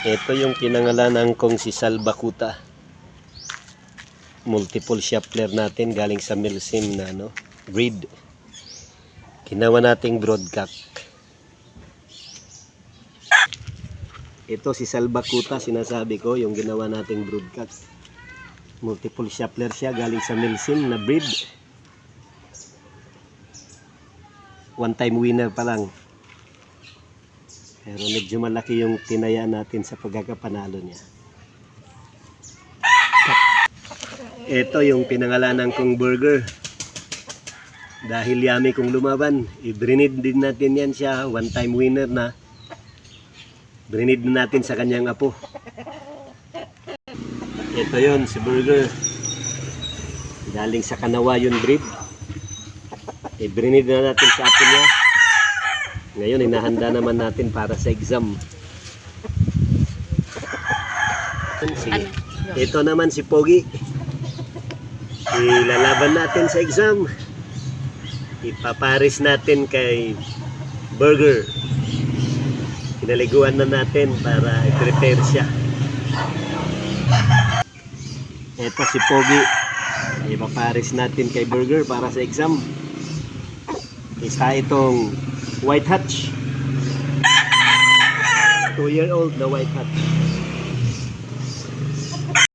Ito yung pinangalanan kong si Salbakuta. Multiple shuffler natin galing sa Milsim na ano, breed. Ginawa nating broadcock. Ito si Salbakuta, sinasabi ko, yung ginawa nating broadcock. Multiple shuffler siya galing sa Milsim na breed. One time winner pa lang. Pero medyo malaki yung tinaya natin sa pagkakapanalo niya. Ito yung pinangalanan kong burger. Dahil yummy kong lumaban, i-brinid din natin yan siya. One time winner na. Brinid na natin sa kanyang apo. Ito yon si burger. Galing sa Kanawa yun breed. I-brinid na natin sa apo niya. Ngayon, inahanda naman natin para sa exam. Sige. Ito naman si Pogi. Ilalaban natin sa exam. Ipaparis natin kay Burger. Pinaliguan na natin para i-prepare siya. Ito si Pogi. Ipaparis natin kay Burger para sa exam. Isa itong White Hatch. Two year old na White Hatch.